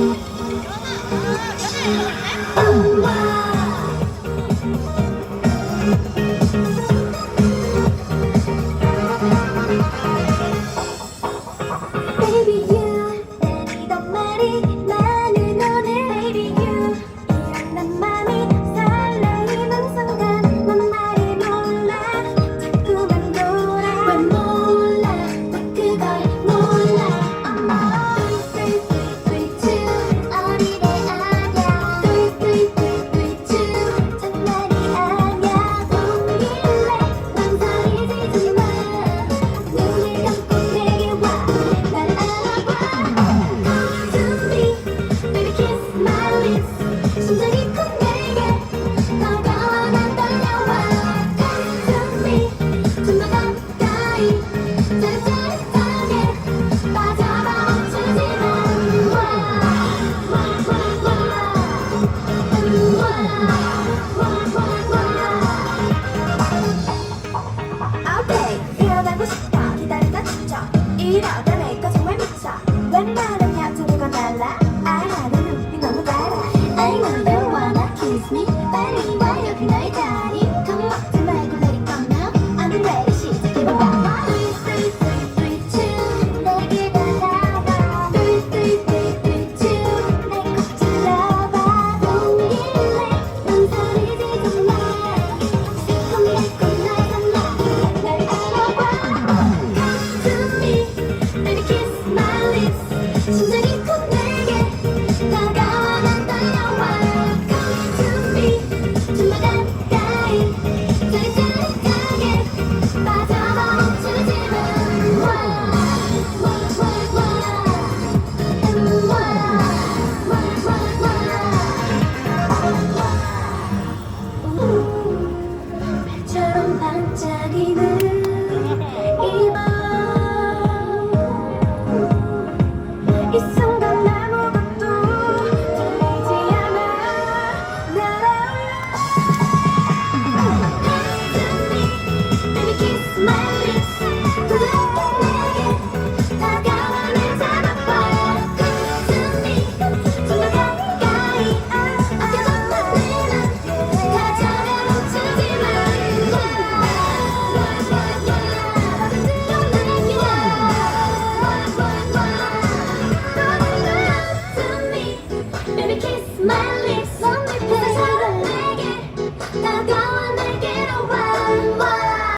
喜欢吗来来来来 일어나고 싶다 기다리다 지쳐 이러다 내거 정말 미쳐. 웬만한